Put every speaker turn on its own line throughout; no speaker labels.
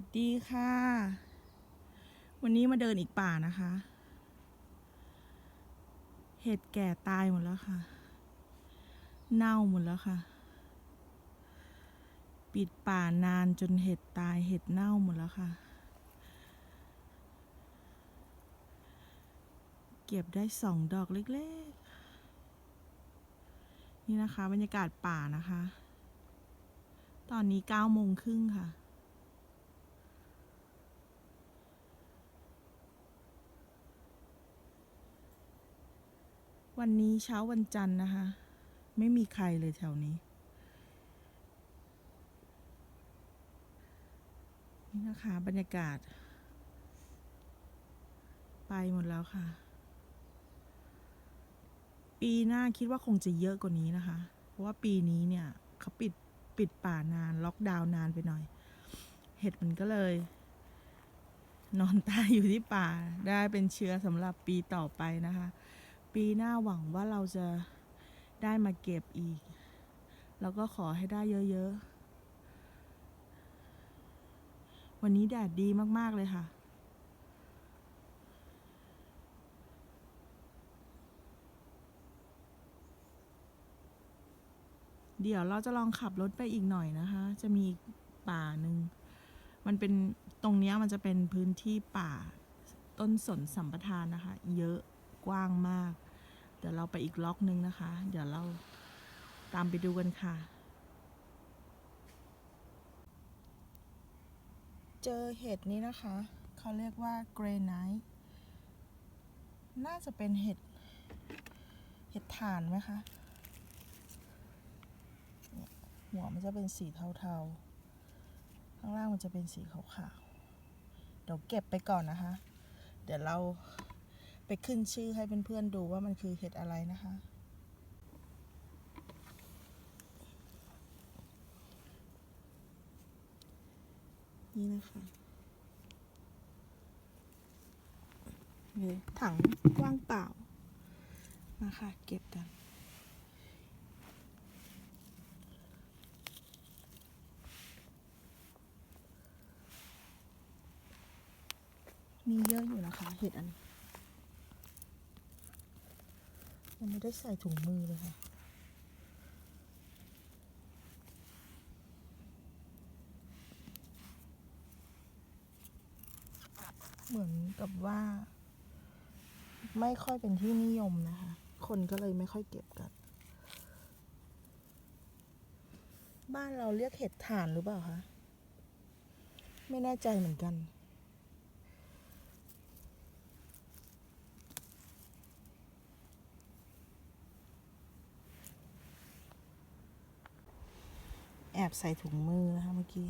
วัสดีค่ะ วันนี้มาเดินอีกป่านะคะ เห็ดแก่ตายหมดแล้วค่ะ เน่าหมดแล้วค่ะ ปิดป่านานจนเห็ดตายเห็ดเน่าหมดแล้วค่ะ เก็บได้สองดอกเล็กๆ นี่นะคะ บรรยากาศป่านะคะ ตอนนี้เก้าโมงครึ่งค่ะ วันนี้เช้าวันจันทร์นะคะ ไม่มีใครเลยแถวนี้ นี่นะคะบรรยากาศ ไปหมดแล้วค่ะ ปีหน้าคิดว่าคงจะเยอะกว่านี้นะคะ เพราะว่าปีนี้เนี่ยเขาปิดปิดป่านานล็อกดาวน์นานไปหน่อย เห็ดมันก็เลย นอนตายอยู่ที่ป่าได้เป็นเชื้อสำหรับปีต่อไปนะคะ ปีหน้าหวังว่าเราจะได้มาเก็บอีก แล้วก็ขอให้ได้เยอะๆ วันนี้แดดดีมากๆเลยค่ะ เดี๋ยวเราจะลองขับรถไปอีกหน่อยนะคะ จะมีป่าหนึ่ง มันเป็นตรงนี้มันจะเป็นพื้นที่ป่าต้นสนสัมปทานนะคะ เยอะ กว้างมาก เดี๋ยวเราไปอีกล็อกหนึ่งนะคะ เดี๋ยวเราตามไปดูกันค่ะ เจอเห็ดนี้นะคะ เขาเรียกว่าเกรไนท์น่าจะเป็นเห็ด เห็ดถ่านไหมคะ หัวมันจะเป็นสีเทาๆ ข้างล่างมันจะเป็นสีขาวๆ เดี๋ยวเก็บไปก่อนนะคะ เดี๋ยวเรา ไปขึ้นชื่อให้เพื่อนๆดูว่ามันคือเห็ดอะไรนะคะ นี่นะคะถังว่างเปล่ามาค่ะเก็บกันมีเยอะอยู่นะคะเห็ดอันนี้ ยังไม่ได้ใส่ถุงมือเลยค่ะเหมือนกับว่า ไม่ค่อยเป็นที่นิยมนะคะ คนก็เลยไม่ค่อยเก็บกัน บ้านเราเรียกเห็ดถ่านหรือเปล่าคะ ไม่แน่ใจเหมือนกัน แอบใส่ถุงมือนะคะเมื่อกี้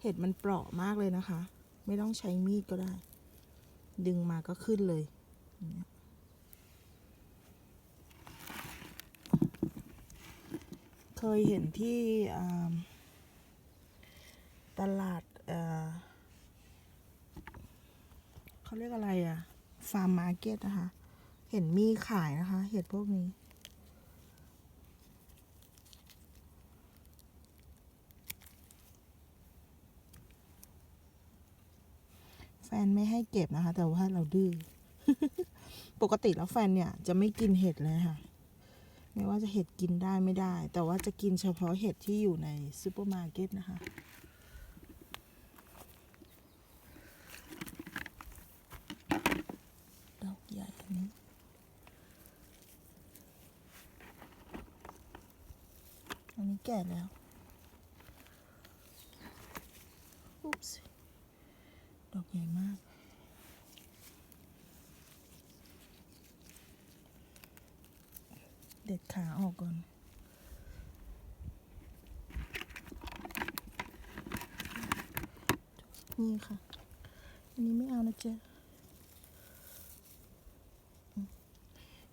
เห็ดมันเปราะมากเลยนะคะ ไม่ต้องใช้มีดก็ได้ ดึงมาก็ขึ้นเลยอย่างเงี้ย เคยเห็นที่ตลาดเอ่อเขาเรียกอะไรอะฟาร์มมาร์เก็ตนะคะ เห็นมีขายนะคะ เห็ดพวกนี้ แฟนไม่ให้เก็บนะคะ แต่ว่าเราดื้อ ปกติแล้วแฟนเนี่ยจะไม่กินเห็ดเลยค่ะ ไม่ว่าจะเห็ดกินได้ไม่ได้ แต่ว่าจะกินเฉพาะเห็ดที่อยู่ในซูเปอร์มาร์เก็ตนะคะดอกใหญ่อันนี้ อันนี้แก่แล้ว อุ๊บส์ดอกใหญ่มาก เด็ด ขาออกก่อน นี่ค่ะ อันนี้ไม่เอานะเจ๊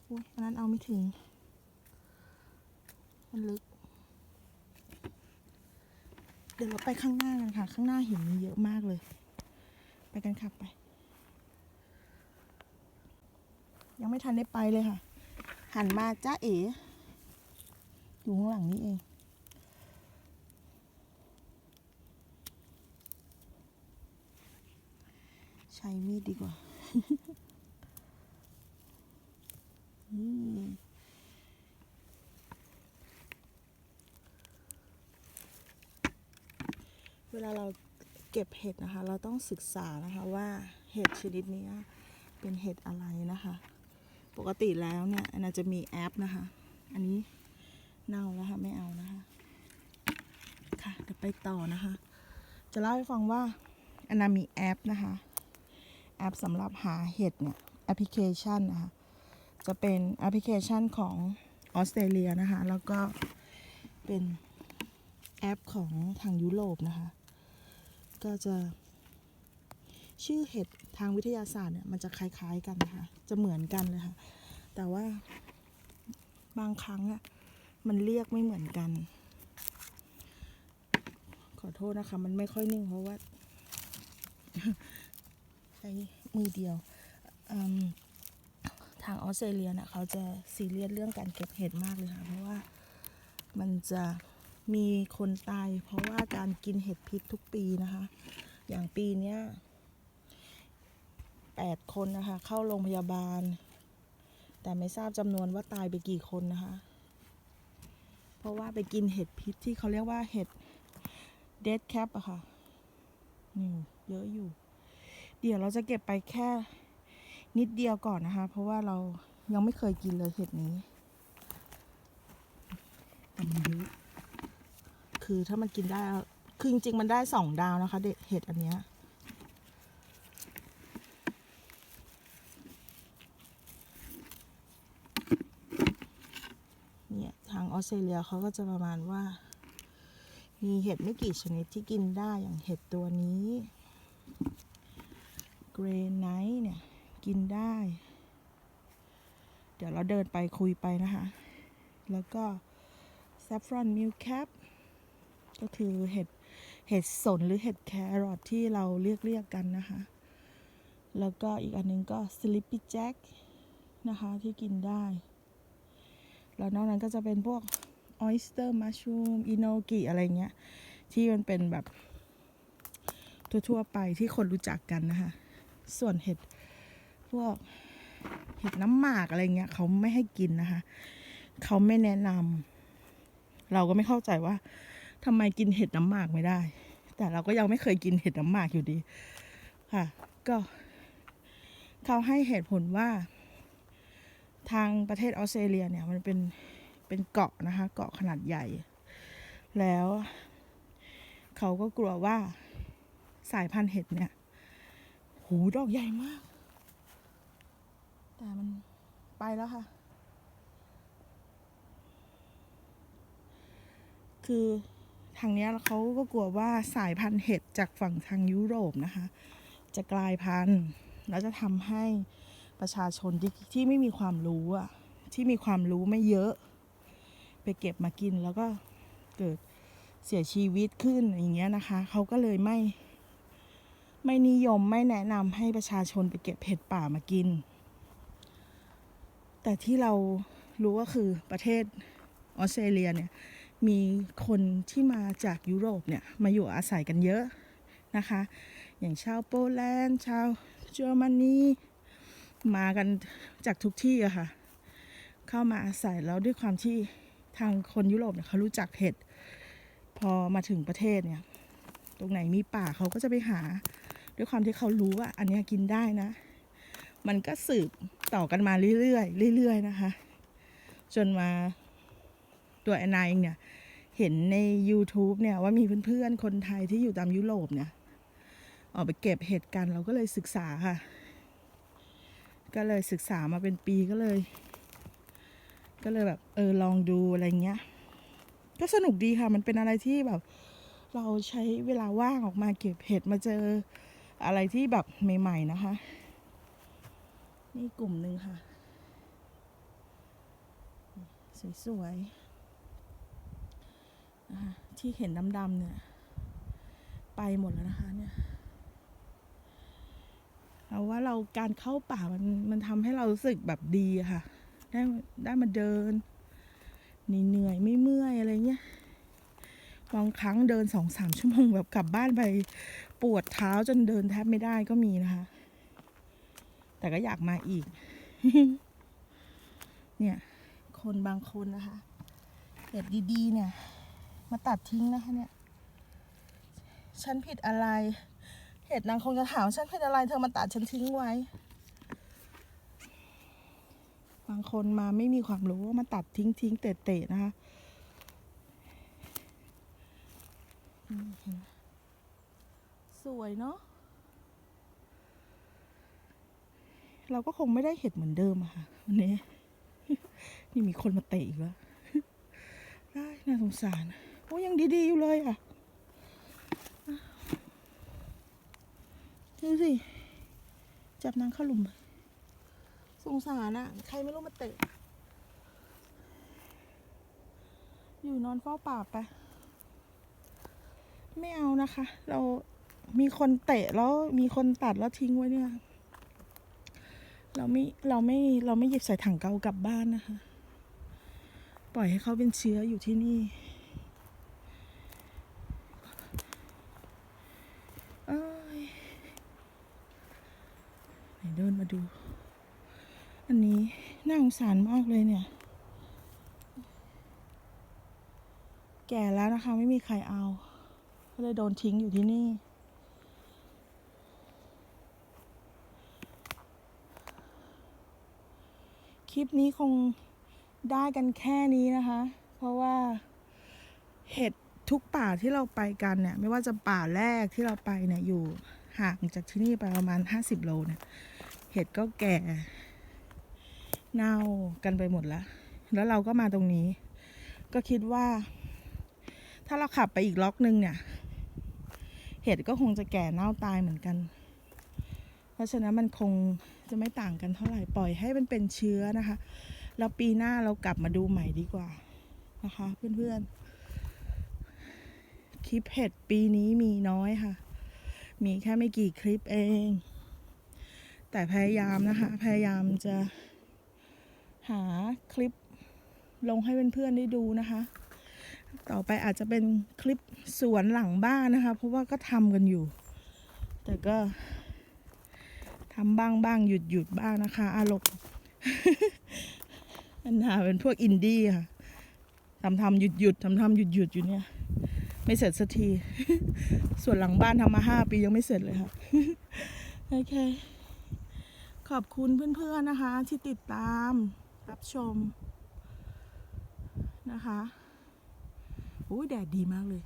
อุ้ยอันนั้นเอาไม่ถึง มันลึก เดี๋ยวเราไปข้างหน้ากันค่ะ ข้างหน้าเห็นมีเยอะมากเลย ไปกันค่ะไป ยังไม่ทันได้ไปเลยค่ะ หันมาจ้าเอ๋ อยู่ข้างหลังนี้เอง ใช้มีดดีกว่า นี่เวลาเราเก็บเห็ดนะคะ เราต้องศึกษานะคะว่าเห็ดชนิดนี้เป็นเห็ดอะไรนะคะ ปกติแล้วเนี่ยอันนาจะมีแอปนะคะ อันนี้ เน่าแล้วค่ะไม่เอานะคะ ค่ะเดี๋ยวไปต่อนะคะ จะเล่าให้ฟังว่าอันนามีแอปนะคะ แอปสำหรับหาเห็ดเนี่ยแอปพลิเคชันนะคะ จะเป็นแอปพลิเคชันของออสเตรเลียนะคะ แล้วก็เป็นแอปของทางยุโรปนะคะ ก็จะชื่อเห็ดทางวิทยาศาสตร์เนี่ยมันจะคล้ายๆกันนะคะ จะเหมือนกันเลยค่ะ แต่ว่าบางครั้งอะ มันเรียกไม่เหมือนกัน ขอโทษนะคะ มันไม่ค่อยนิ่งเพราะว่า ใช้มือเดียว ทางออสเตรเลียเนี่ยเขาจะซีเรียสเรื่องการเก็บเห็ดมากเลยค่ะ เพราะว่ามันจะมีคนตาย เพราะว่าการกินเห็ดพิษทุกปีนะคะ อย่างปีเนี้ยแปดคนนะคะ เข้าโรงพยาบาล แต่ไม่ทราบจำนวนว่าตายไปกี่คนนะคะ ราะว่าไปกินเห็ดพิษที่เขาเรียกว่าเห็ดเดดแคปอะค่ะนี่เยอะอยู่ เดี๋ยวเราจะเก็บไปแค่นิดเดียวก่อนนะคะ เพราะว่าเรายังไม่เคยกินเลยเห็ดนี้ตันเยอะคือถ้ามันกินได้ คือจริงๆมันได้สองดาวนะคะ เด็ดเห็ดอันเนี้ยเนี่ยทาง ออสเตรเลียเขาก็จะประมาณว่า มีเห็ดไม่กี่ชนิดที่กินได้อย่างเห็ดตัวนี้เกรนไนท์เนี่ย กินได้ เดี๋ยวเราเดินไปคุยไปนะคะ แล้วก็ saffron milk cap ก็คือเห็ดเห็ดสนหรือเห็ดแครอทที่เราเรียกเรียกกันนะคะ แล้วก็อีกอันหนึงก็ sleepy jack นะคะที่กินได้ แล้วนอกนั้นก็จะเป็นพวก oyster mushroom inoki อะไรเงี้ย ที่มันเป็นแบบ ทั่วๆไปที่คนรู้จักกันนะคะ ส่วนเห็ดพวกเห็ดน้ำหมากอะไรเงี้ยเขาไม่ให้กินนะคะ เขาไม่แนะนำเราก็ไม่เข้าใจว่าทำไมกินเห็ดน้ำหมากไม่ได้ แต่เราก็ยังไม่เคยกินเห็ดน้ำหมากอยู่ดี ค่ะ ก็ เขาให้เหตุผลว่า ทางประเทศออสเตรเลียเนี่ยมันเป็นเป็นเกาะนะคะ เกาะขนาดใหญ่ แล้วเขาก็กลัวว่าสายพันธุ์เห็ดเนี่ย หูดอกใหญ่มาก แต่มันไปแล้วค่ะ คือทางนี้เขาก็กลัวว่าสายพันธุ์เห็ดจากฝั่งทางยุโรปนะคะ จะกลายพันธุ์แล้วจะทำให้ ประชาชนที่ที่ไม่มีความรู้อะที่มีความรู้ไม่เยอะ ไปเก็บมากินแล้วก็เกิดเสียชีวิตขึ้นอย่างเงี้ยนะคะ เขาก็เลยไม่ ไม่นิยมไม่แนะนำให้ประชาชนไปเก็บเห็ดป่ามากิน แต่ที่เรารู้ก็คือประเทศออสเตรเลียเนี่ยมีคนที่มาจากยุโรปเนี่ยมาอยู่อาศัยกันเยอะนะคะ อย่างชาวโปแลนด์ชาวเยอรมนี มากันจากทุกที่อะค่ะ เข้ามาอาศัยแล้วด้วยความที่ทางคนยุโรปเนี่ยเขารู้จักเห็ด พอมาถึงประเทศเนี่ย ตรงไหนมีป่าเขาก็จะไปหา ด้วยความที่เขารู้ว่า อันนี้กินได้นะ มันก็สืบต่อกันมาเรื่อยๆเรื่อยๆนะคะ จนมาตัวแอนนาเองเนี่ย เห็นใน YouTube เนี่ยว่ามีเพื่อนๆ คนไทยที่อยู่ตามยุโรปเนี่ย ออกไปเก็บเห็ดกันเราก็เลยศึกษาค่ะ ก็เลยศึกษามาเป็นปีก็เลย ก็เลยแบบเออลองดูอะไรเงี้ย ก็สนุกดีค่ะ มันเป็นอะไรที่แบบ เราใช้เวลาว่างออกมาเก็บเห็ดมาเจออะไรที่แบบใหม่ๆนะคะ นี่กลุ่มหนึ่งค่ะ สวยๆที่เห็นดำๆเนี่ย ไปหมดแล้วนะคะเนี่ย การเข้าป่ามันมันทำให้เรารู้สึกแบบดีอะค่ะ ได้ได้มาเดินเหนื่อยไม่เมื่อยอะไรเงี้ยบางครั้งเดินสองสามชั่วโมงแบบกลับบ้านไปปวดเท้าจนเดินแทบไม่ได้ก็มีนะคะ แต่ก็อยากมาอีก เนี่ย คนบางคนนะคะเห็ดดีๆ เนี่ย มาตัดทิ้งนะคะเนี่ย ฉันผิดอะไร เห็ดนางคงจะถามฉันผิดอะไรเธอมาตัดฉันทิ้งไว้ บางคนมาไม่มีความรู้ว่ามาตัดทิ้งทิ้งเตะเตะๆนะคะสวยเนาะเราก็คงไม่ได้เห็ดเหมือนเดิมอะค่ะวันนี้ นี่มีคนมาเตะอีกแล้วได้น่าสงสาร โอ้ยังดีๆอยู่เลยอะ ดูสิ จับนางเข้าหลุม สงสารอะใครไม่รู้มาเตะ อยู่นอนเฝ้าป่าไป ไม่เอานะคะ เรามีคนเตะแล้วมีคนตัดแล้วทิ้งไว้เนี่ย เราไม่ เราไม่ เราไม่หยิบใส่ถังเกากลับบ้านนะคะ ปล่อยให้เขาเป็นเชื้ออยู่ที่นี่เอ้ยไหน เดินมาดู อันนี้น่าสงสารมากเลยเนี่ย แก่แล้วนะคะ ไม่มีใครเอา ก็เลยโดนทิ้งอยู่ที่นี่คลิปนี้คงได้กันแค่นี้นะคะ เพราะว่าเห็ดทุกป่าที่เราไปกันเนี่ย ไม่ว่าจะป่าแรกที่เราไปเนี่ย อยู่ห่างจากที่นี่ไปประมาณ 50 โลเนี่ย เห็ดก็แก่ เน่ากันไปหมดแล้ว แล้วเราก็มาตรงนี้ ก็คิดว่า ถ้าเราขับไปอีกล็อกนึงเนี่ย เห็ดก็คงจะแก่เน่าตายเหมือนกัน เพราะฉะนั้นมันคงจะไม่ต่างกันเท่าไหร่ปล่อยให้มันเป็นเชื้อนะคะ แล้วปีหน้าเรากลับมาดูใหม่ดีกว่านะคะเพื่อนๆ คลิปเห็ดปีนี้มีน้อยค่ะ มีแค่ไม่กี่คลิปเอง แต่พยายามนะคะ พยายามจะหาคลิปลงให้เพื่อนๆได้ดูนะคะ ต่อไปอาจจะเป็นคลิปสวนหลังบ้านนะคะ เพราะว่าก็ทำกันอยู่ แต่ก็ทำบ้างบ้างหยุดหยุดบ้างนะคะอารมณ์อันนาเป็นพวกอินดี้ค่ะทำทำหยุดหยุดทำทำหยุดหยุดอยู่เนี่ย ไม่เสร็จสักที ส่วนหลังบ้านทำมาห้าปียังไม่เสร็จเลยค่ะ โอเค ขอบคุณเพื่อนๆนะคะ ที่ติดตามรับชมนะคะโอ้ยแดดดีมากเลย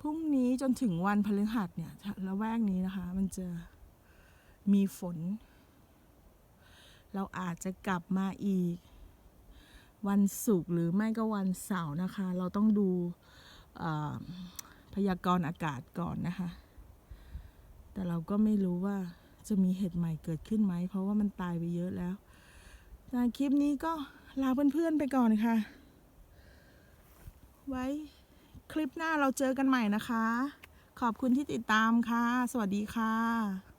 พรุ่งนี้จนถึงวันพฤหัสเนี่ยละแวกนี้นะคะ มันจะมีฝน เราอาจจะกลับมาอีก วันศุกร์หรือไม่ก็วันเสาร์นะคะ เราต้องดูพยากรณ์อากาศก่อนนะคะ แต่เราก็ไม่รู้ว่า จะมีเห็ดใหม่เกิดขึ้นไหม เพราะว่ามันตายไปเยอะแล้วจากคลิปนี้ก็ลาเพื่อนๆไปก่อนค่ะ ไว้คลิปหน้าเราเจอกันใหม่นะคะ ขอบคุณที่ติดตามค่ะ สวัสดีค่ะ